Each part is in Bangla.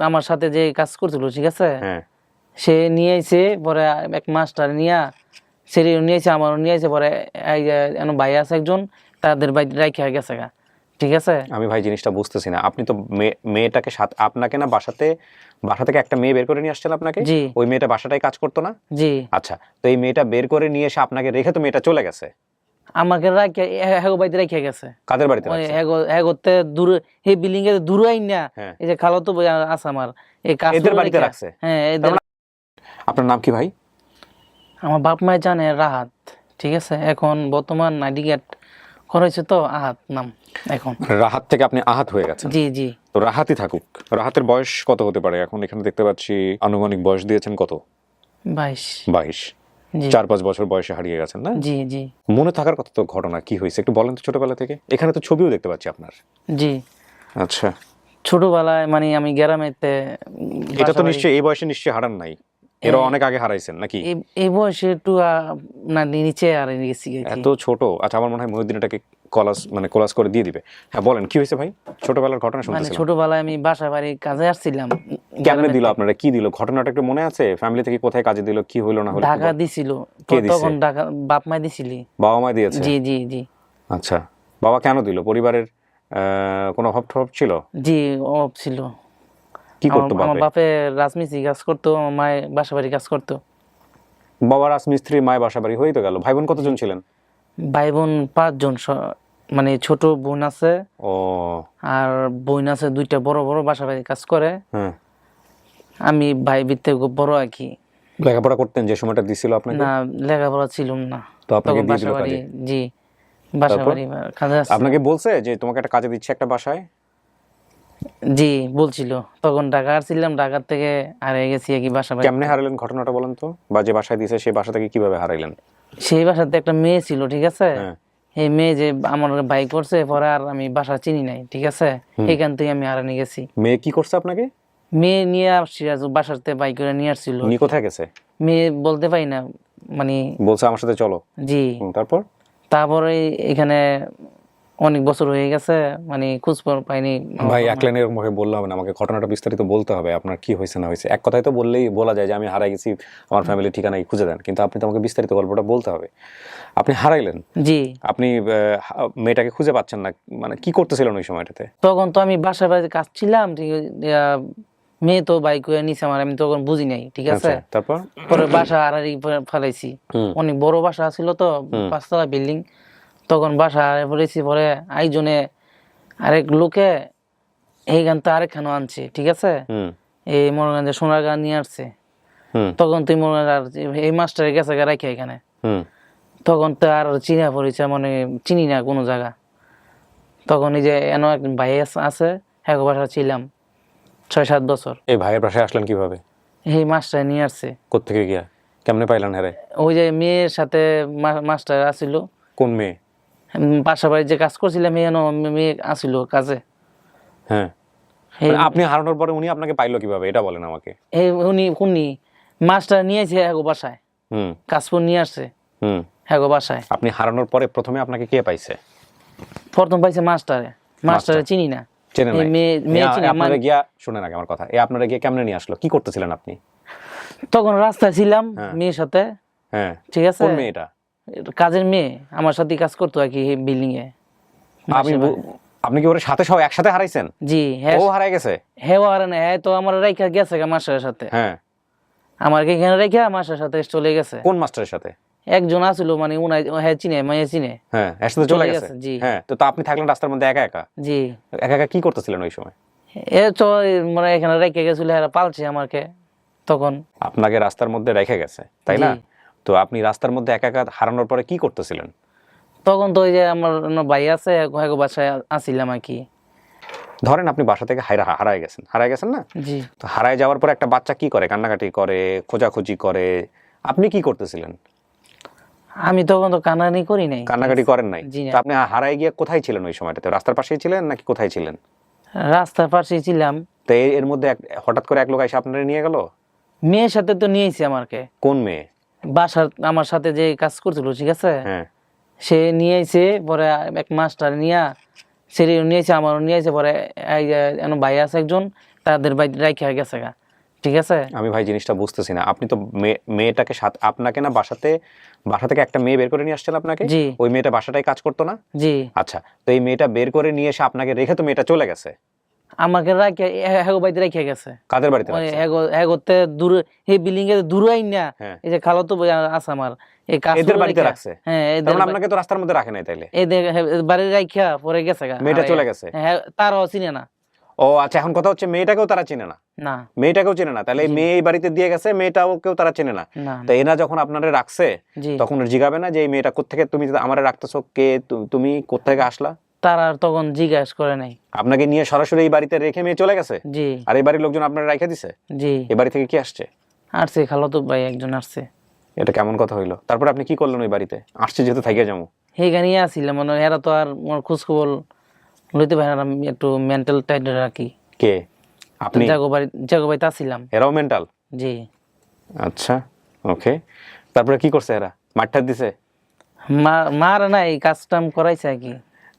আমার সাথে যে কাজ করছিল ঠিক আছে? হ্যাঁ। সে নিয়ে আইছে পরে এক মাস্টার নিয়া সেরে নিয়ে আইছে আমারও নিয়ে আইছে পরে ভাই আছে একজন তাদের বাড়ি রাইখা গেছে গা ঠিক আছে? আমি ভাই জিনিসটা বুঝতেছি না। আপনি তো মেয়ে- মেয়েটাকে সাথে আপনাকে না বাসাতে বাসা থেকে একটা মেয়ে বের করে নিয়ে আসছেন আপনাকে? জি। ওই মেয়েটা বাসাটাই কাজ করতো না? জি। আচ্ছা তো এই মেয়েটা বের করে নিয়ে এসে আপনাকে রেখে তো মেয়েটা চলে গেছে? আমাকে রাখে হেগো বাড়িতে রাইখা গেছে। কাদের বাড়িতে? হেগো হেগোতে দূর এই বিল্ডিং এর দূর আইন না হ্যাঁ। এই যে খালো তো আছে আমার। এই এদের বাড়িতে রাখছে? হ্যাঁ এদের আপনার নাম কি ভাই? আমার বাপ মায় জানে রাহাত ঠিক আছে? এখন বর্তমান নাইডিগেট করেছে তো আহাত নাম এখন। রাহাত থেকে আপনি আহাত হয়ে গেছেন? জি জি। তো রাহাতই থাকুক। রাহাতের বয়স কত হতে পারে? এখন এখানে দেখতে পাচ্ছি আনুমানিক বয়স দিয়েছেন কত? বাইশ। বাইশ। চার পাঁচ বছর বয়সে হারিয়ে গেছেন না? জি জি। মনে থাকার কথা তো ঘটনা কি হয়েছে? একটু বলেন তো ছোটবেলা থেকে। এখানে তো ছবিও দেখতে পাচ্ছি আপনার। জি। আচ্ছা। ছোটবেলায় মানে আমি গ্রামেতে এটা তো নিশ্চয়ই এই বয়সে নিশ্চয়ই হারান নাই। এরা অনেক আগে হারাইছেন নাকি? এই- বয়সে একটু না নিচে আর গেছি এত ছোট? আচ্ছা আমার মনে হয় মহিউদ্দিন এটাকে কলাস মানে কলাস করে দিয়ে দিবে। হ্যাঁ বলেন কি হয়েছে ভাই? ছোটবেলার ঘটনা মানে শুনতেছিলাম। ছোটবেলায় আমি বাসা বাড়ি কাজে আসছিলাম। কেমনে দিল আপনারা? কি দিল? ঘটনাটা একটু মনে আছে? ফ্যামিলি থেকে কোথায় কাজে দিল? কি হইল না হলো ঢাকা দিছিল। তখন ঢাকা বাপ মা দিছিলি। বাবা মা দিয়েছে? জি জি জি। আচ্ছা। বাবা কেন দিল? পরিবারের আহ, কোনো অভাব টভাব ছিল? জি অভাব ছিল। কি করতো আমার- আমার বাপে? রাজমিস্ত্রি কাজ করতো আমার মায়ের বাসা বাড়ি কাজ করতো। বাবা রাজমিস্ত্রি মায় বাসা বাড়ি হয়েই তো গেল। ভাই বোন কতজন ছিলেন? ভাই বোন পাঁচজন মানে ছোট বোন আছে ও। আর বোন আছে দুইটা বড় বড় বাসা বাড়ি কাজ করে। হ্যাঁ। আমি ভাই বৃত্তে বড় আর কি। লেখাপড়া করতেন যে সময়টা দিছিল আপনাকে? না লেখাপড়া ছিলাম না। তো আপনাকে দিয়ে দিল কাজে? জি বাসা বাড়ি কাজে আসছি। আপনাকে বলছে যে তোমাকে একটা কাজে দিচ্ছে একটা বাসায়? জি বলছিল। তখন ঢাকা আসছিলাম ঢাকার থেকে হারিয়ে গেছি কি বাসা বাড়ি কেমনে হারাইলেন ঘটনাটা বলেন তো? বা যে বাসায় দিয়েছে সেই বাসা থেকে কীভাবে হারাইলেন? সেই বাসাতে একটা মেয়ে ছিল ঠিক আছে? হ্যাঁ। এই মেয়ে যে আমার ভাই করছে পরে আর আমি বাসা চিনি নাই ঠিক আছে? এখান থেকে আমি হারানি গেছি। মেয়ে কি করছে আপনাকে? মেয়ে নিয়ে আসছি আজ বাসাতে বাই করে নিয়ে আসছিল। উনি কোথায় গেছে? মেয়ে বলতে পারি না মানে বলছে আমার সাথে চলো। জি। তারপর? তারপরে এখানে অনেক বছর হয়ে গেছে মানে খোঁজ পাইনি। ভাই এক লাইনে এরকম ভাবে বললে হবে না আমাকে ঘটনাটা বিস্তারিত বলতে হবে আপনার কি হয়েছে না হয়েছে। এক কথায় তো বললেই বলা যায় যে আমি হারাই গেছি আমার ফ্যামিলির ঠিকানাই খুঁজে দেন কিন্তু আপনি তো আমাকে বিস্তারিত গল্পটা বলতে হবে। আপনি হারাইলেন। জি। আপনি মেয়েটাকে খুঁজে পাচ্ছেন না মানে কি করতেছিলেন ওই সময়টাতে? তখন তো আমি বাসায় বাড়িতে কাজ ছিলাম মেয়ে তো বাইক করে নিছে আমার আমি তখন বুঝি নাই ঠিক আছে। আচ্ছা, তারপর? পরে বাসা আড়াড়ি ফেলাইছি। অনেক বড় বাসা ছিল তো পাঁচতলা বিল্ডিং। তখন বাসা আড়ে পড়েছি পরে আইজনে আরেক লোকে এইখান তো আরেকখানে আনছে ঠিক আছে? এই মনোরঞ্জন সোনার গান নিয়ে আসছে তখন তুই হয় আর এই মাস্টারের গেছে রাখি এখানে। তখন তো আর চিনা পড়েছে মানে চিনি না কোনো জায়গা। তখন এই যে এন এক ভাই আছে এক বাসা ছিলাম ছয় সাত বছর। এই ভাইয়ের বাসায় আসলেন কীভাবে? এই মাস্টার নিয়ে আসছে। কোত্থেকে গিয়া? কেমনে পাইলেন হ্যারে ওই যে মেয়ের সাথে মাস্টার আসিল। কোন মেয়ে? বাসা বাড়ি যে কাজ করছিলাম মেয়ে আসিল কাজে। হ্যাঁ। মানে আপনি হারানোর পরে উনি আপনাকে পাইলো কীভাবে? এটা বলেন আমাকে। এই উনি উনি মাস্টার নিয়েছে হ্যাগো বাসায়। হুম। কাজপুর নিয়ে আসছে। হুম। হ্যাগো বাসায়। আপনি হারানোর পরে প্রথমে আপনাকে কে পাইছে? প্রথম পাইছে মাস্টারে। মাস্টারে চিনি না। এই নাই? মেয়ে- চিনে, আপনারা মানে- গিয়া শুনেন আগে আমার কথা। এ আপনারা গিয়ে কেমনে নিয়ে আসলো? কি করতেছিলেন আপনি? তখন রাস্তায় ছিলাম হ্যাঁ। মেয়ের সাথে। হ্যাঁ। ঠিক আছে? কোন মেয়ে এটা কাজের মেয়ে আমার সাথে কাজ করতো আর কি বিল্ডিং এ। আপনি আপনি কি ওর সাথে সব একসাথে হারাইছেন? জি হ্যাঁ। ও হারাই গেছে? হ্যাঁ না হ্যাঁ তো আমার রাইখা গেছে মাস্টারের সাথে। হ্যাঁ। আমার এখানে রেখে মাস্টারের সাথে চলে গেছে। কোন মাস্টারের সাথে? একজন আসলো মানে উনাই হ্যাঁ চিনে মাইয়া চিনে। হ্যাঁ এর সাথে চলে গেছে? জি। হ্যাঁ তো আপনি থাকলেন রাস্তার মধ্যে একা একা? জি। একা একা কি করতেছিলেন ওই সময়? এ তো মানে এখানে রেখে গেছিল এরা পালছে আমাকে তখন। আপনাকে রাস্তার মধ্যে রেখে গেছে তাই না। তো আপনি রাস্তার মধ্যে একা একা হারানোর পরে কি করতেছিলেন? তখন তো ওই যে আমার ভাই আছে বাসায় আসিলাম আর কি। ধরেন আপনি বাসা থেকে হারা হারায় গেছেন। হারায় গেছেন না? জি। তো হারায় যাওয়ার পর একটা বাচ্চা কি করে? কান্নাকাটি করে খোঁজাখুঁজি করে আপনি কি করতেছিলেন? আমি তখন তো কানানি করি নাই। কান্নাকাটি করেন নাই? তো আপনি হারায় গিয়ে কোথায় ছিলেন ওই সময়টাতে? রাস্তার পাশেই ছিলেন নাকি কোথায় ছিলেন? রাস্তার পাশেই ছিলাম। তো এর- মধ্যে হঠাৎ করে এক লোক এসে আপনারা নিয়ে গেল? মেয়ের সাথে তো নিয়েছি আমাকে। কোন মেয়ে? বাসার আমার সাথে যে কাজ করছিল ঠিক আছে? হ্যাঁ। সে নিয়ে আইছে পরে এক মাস্টার নিয়া সেরে নিয়েছে আমারও নিয়েছে পরে ভাই আছে একজন তাদের বাড়িতে রাইখা গেছে গা ঠিক আছে? আমি ভাই জিনিসটা বুঝতেছি না। আপনি তো মেয়ে- মেয়েটাকে সাথে আপনাকে না বাসাতে বাসা থেকে একটা মেয়ে বের করে নিয়ে আসছেন আপনাকে? জি। ওই মেয়েটা বাসাটাই কাজ করতো না? জি। আচ্ছা তো এই মেয়েটা বের করে নিয়ে এসে আপনাকে রেখে তো মেয়েটা চলে গেছে? আমাকে রাখে হ্যাগো বাড়িতে রাইখা গেছে। কাদের বাড়িতে রাখছে? হ্যাগো হ্যাগোতে দূর এই বিল্ডিং এর দূর আইন না। হ্যাঁ। এই যে খালো তো আছে আমার এই কাজ এদের বাড়িতে রাখছে? হ্যাঁ এদের মানে আপনাকে তো রাস্তার মধ্যে রাখে নাই তাইলে? এদের বাড়ির রাইখা পরে গেছে মেয়েটা চলে গেছে? হ্যাঁ তারও চিনে না। ও আচ্ছা এখন কথা হচ্ছে মেয়েটাকেও তারা চেনে না? না। মেয়েটাকেও চেনে না? তাহলে মেয়ে এই বাড়িতে দিয়ে গেছে মেয়েটাও কেউ তারা চেনে না? তো এনা যখন আপনারা রাখছে তখন জিগাবে না যে এই মেয়েটা কোথেকে তুমি আমার রাখতেছো কে? তুমি কোথেকে আসলা? তারা আর তখন জিজ্ঞাসা করে নাই। আপনাকে নিয়ে সরাসরি এই বাড়িতে রেখে মেয়ে চলে গেছে? জি। আর এই বাড়ির লোকজন আপনারা রেখে দিছে? জি। এই বাড়ি থেকে কি আসছে? আসছে খালো তো ভাই একজন আসছে। এটা কেমন কথা হইল? তারপর আপনি কি করলেন ওই বাড়িতে? আসছে যেহেতু থাইকে যাব। সেইখানে আসছিল মানে এরা তো আর মোর খোঁজ খবর লইতে পারে না আমি একটু মেন্টাল টাইট রাখি। কে? আপনি? জাগো বাড়ি জাগো বাড়িতে আসছিলাম। এরাও মেন্টাল জি। আচ্ছা ওকে। তারপরে কি করছে এরা? মাঠটা দিছে? মা মার না এই কাজ টাম করাইছে আর কি।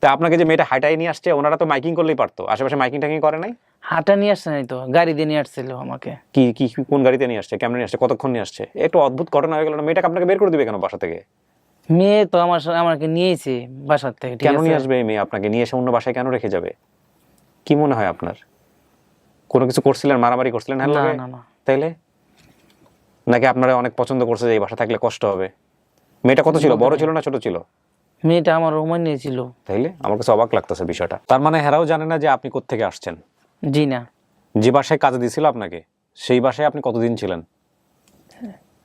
তা আপনাকে যে মেয়েটা হাইটাই নিয়ে আসছে ওনারা তো মাইকিং করলেই পারতো। আশেপাশে মাইকিং টাইকিং করে নাই? হাঁটা নিয়ে আসছে নাই তো গাড়ি দিয়ে নিয়ে আসছিল আমাকে। কি কি কি- কোন গাড়িতে নিয়ে আসছে কেমন নিয়ে আসছে কতক্ষণ নিয়ে আসছে? একটু অদ্ভুত ঘটনা হয়ে গেল না মেয়েটাকে আপনাকে বের করে দিবে কেন বাসা থেকে? মেয়ে তো আমার সা- আমাকে নিয়েছে বাসার থেকে ঠিক কেন আছে? নিয়ে আসবে এই মেয়ে আপনাকে? নিয়ে এসে অন্য বাসায় কেন রেখে যাবে? কি মনে হয় আপনার? কোনো কিছু করছিলেন মারামারি করছিলেন হ্যাঁ না লগে? না না। তাইলে? নাকি আপনারা অনেক পছন্দ করছে যে এই বাসা থাকলে কষ্ট হবে? মেয়েটা কত ছিল? বড় ছিল না ছোট ছিল? মেয়েটা আমার রুমে নিয়েছিল। তাইলে? আমার কাছে অবাক লাগতেছে বিষয়টা। তার মানে হেরাও জানে না যে আপনি কোত্থেকে আসছেন। জি না। যে বাসায় কাজে দিছিল আপনাকে সেই বাসায় আপনি কতদিন ছিলেন?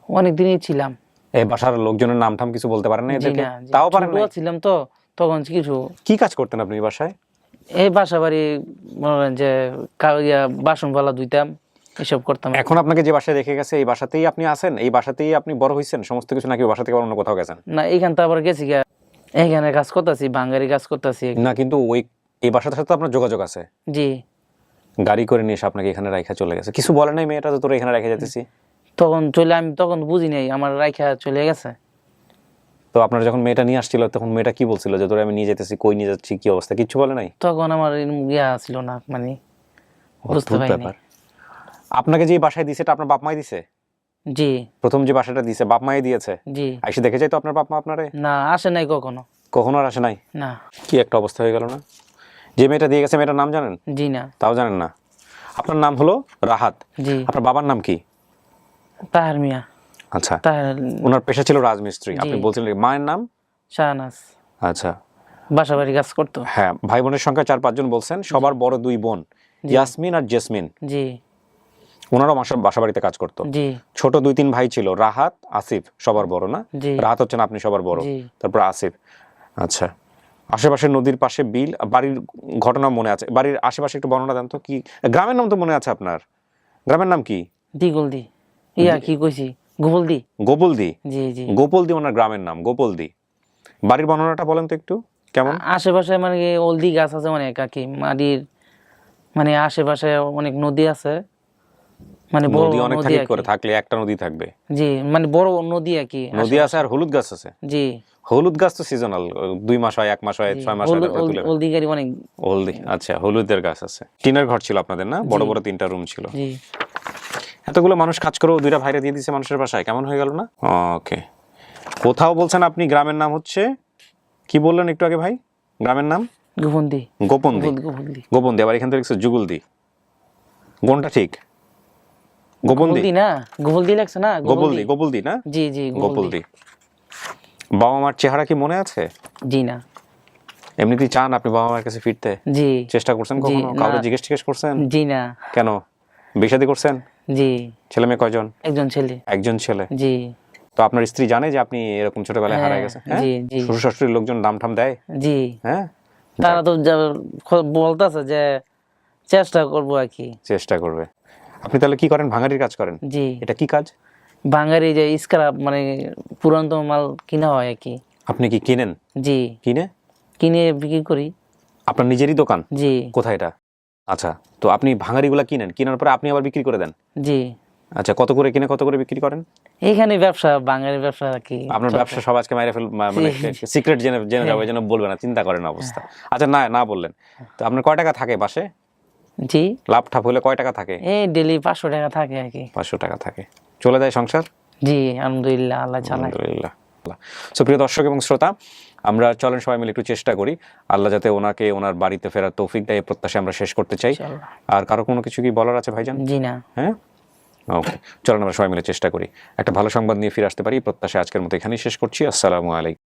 অনেক দিনই ছিলাম। এই বাসার লোকজনের নাম টাম কিছু বলতে পারেন না এদেরকে? তাও পারেন না ছিলাম তো তখন কিছু। কি কাজ করতেন আপনি এই বাসায়? এই বাসা বাড়ি মনে যে বাসন পালা ধুইতাম এসব করতাম। এখন আপনাকে যে বাসায় রেখে গেছে এই বাসাতেই আপনি আছেন? এই বাসাতেই আপনি বড় হয়েছেন সমস্ত কিছু নাকি বাসা থেকে অন্য কোথাও গেছেন? না এইখান তো আবার গেছি গা এইখানে কাজ করতেছি বাঙ্গারি কাজ করতেছি। না কিন্তু ওই এই বাসার সাথে আপনার যোগাযোগ আছে? জি। গাড়ি করে নিয়ে এসে আপনাকে এখানে রাখা চলে গেছে। কিছু বলে নাই মেয়েটা তো তোর এখানে রেখে যেতেছি তখন চলে আমি তখন বুঝি নাই আমার রাইখা চলে গেছে। তো আপনারা যখন মেয়েটা নিয়ে আসছিল তখন মেয়েটা কি বলছিল যে তোরে আমি নিয়ে যেতেছি কই নিয়ে যাচ্ছি কি অবস্থা? কিছু বলে নাই? তখন আমার ইয়া ছিল না মানে বুঝতে পারিনি। আপনাকে যে বাসায় দিছে এটা আপনার বাপ মাই দিছে? জি। প্রথম যে বাসাটা দিছে বাপ মাই দিয়েছে? জি। আইসে দেখে যাই তো আপনার বাপ মা আপনারে? না আসে নাই কখনো। কখনো আর আসে নাই? না। কি একটা অবস্থা হয়ে গেল না? যে মেয়েটা দিয়ে গেছে মেয়েটার নাম জানেন? জি না। তাও জানেন না। আপনার নাম হলো রাহাত। জি। আপনার বাবার নাম কি? তাহার মিয়া। আচ্ছা। তাহার ওনার পেশা ছিল রাজমিস্ত্রি। আপনি বলছিলেন মায়ের নাম? শাহনাজ। আচ্ছা। বাসা বাড়ি কাজ করতো। হ্যাঁ ভাই বোনের সংখ্যা চার পাঁচজন বলছেন। সবার বড় দুই বোন। ইয়াসমিন আর জেসমিন। জি। ওনারাও বাসা বাড়িতে কাজ করতো। জি। ছোট দুই তিন ভাই ছিল রাহাত আসিফ সবার বড় না? রাহাত হচ্ছেন আপনি সবার বড় তারপর আসিফ। আচ্ছা। আশেপাশে নদীর পাশে বিল বাড়ির ঘটনা মনে আছে। বাড়ির আশেপাশে একটু বর্ণনা দেন তো কি গ্রামের নাম তো মনে আছে আপনার? গ্রামের নাম কি? দিগুলদি। ইয়া কি কইছি? গুবলদি। গোপলদি জি জি। গোপলদি ওনার গ্রামের নাম গোপলদি। বাড়ির বর্ণনাটা বলেন তো একটু কেমন? আশেপাশে মানে কি হলদি গাছ আছে অনেক আর কি মাটির মানে আশেপাশে অনেক নদী আছে। মানে নদী অনেক থাকে করে থাকলে একটা নদী থাকবে। জি মানে বড় নদী আর কি নদী আছে আর হলুদ গাছ আছে। জি। হলুদ গাছ তো সিজনাল দুই মাস হয় এক মাস হয় ছয় মাস হয় হলুদ- গাড়ি অনেক। হলদি আচ্ছা হলুদের গাছ আছে। টিনের ঘর ছিল আপনাদের না? বড় বড় তিনটা রুম ছিল। জি। এতগুলো মানুষ কাজ করেও দুইটা ভাইরে দিয়ে দিছে মানুষের বাসায়। কেমন হয়ে গেল না? ওকে। কোথাও বলছেন আপনি গ্রামের নাম হচ্ছে কি বললেন একটু আগে ভাই? গ্রামের নাম? গোপনদি গুবন্দি গোপনদি আবার এখান থেকে যুগলদি কোনটা ঠিক? গোপনদি গুবলদি। না? গুবলদি লাগছে না? গোপলদি গোপলদি না? জি জি গুবলদি। বাবা মার চেহারা কি মনে আছে? জি না। এমনিতেই চান আপনি বাবা মার কাছে ফিরতে? জি। চেষ্টা করছেন কখনো? কাউকে জিজ্ঞেস করছেন? জি না। কেন? করছেন? জি। ছেলে মেয়ে কয়জন? একজন ছেলে। একজন ছেলে। জি। তো আপনার স্ত্রী জানে যে আপনি এরকম ছোটবেলায় হ্যাঁ, গেছে হ্যাঁ? জি, জি। শ্বশুর শাশুড়ির লোকজন দাম ঠাম দেয়? জি। হ্যাঁ? তারা তো বলতেছে যে চেষ্টা করব আর কি। চেষ্টা করবে। আপনি তাহলে কি করেন? ভাঙারির কাজ করেন? জি। এটা কি কাজ? বাঙালি যে স্ক্রাব মানে পুরাতন মাল কিনা হয় আর কি। আপনি কি কিনেন? জি। কিনে? কিনে বিক্রি করি। আপনার নিজেরই দোকান? জি। কোথায় এটা? আচ্ছা তো আপনি ভাঙারিগুলা কিনেন কেনার পরে আপনি আবার বিক্রি করে দেন? জি। আচ্ছা কত করে কিনে কত করে বিক্রি করেন? এইখানে ব্যবসা বাঙালি ব্যবসা কি। আপনার ব্যবসা সব আজকে মাইরে ফেল মানে সিক্রেট জেনে জেনে যাবে যেন বলবে না চিন্তা করেন অবস্থা। আচ্ছা না না বললেন। তো আপনার কয় টাকা থাকে বাসে? জি। লাভ ঠাপ হলে কয় টাকা থাকে? এই ডেলি পাঁচশো টাকা থাকে আর কি। পাঁচশো টাকা থাকে। চলে যায় সংসার? জি আলহামদুলিল্লাহ আল্লাহ চালায়। আলহামদুলিল্লাহ। সো প্রিয় দর্শক এবং শ্রোতা আমরা চলেন সবাই মিলে একটু চেষ্টা করি। আল্লাহ যাতে ওনাকে ওনার বাড়িতে ফেরার তৌফিক দেয় প্রত্যাশা আমরা শেষ করতে চাই। আর কারও কোনো কিছু কি বলার আছে ভাইজান? জি না। হ্যাঁ? ওকে চলেন আমরা সবাই মিলে চেষ্টা করি। একটা ভালো সংবাদ নিয়ে ফিরে আসতে পারি। প্রত্যাশা আজকের মতো এখানেই শেষ করছি। আসসালামু আলাইকুম।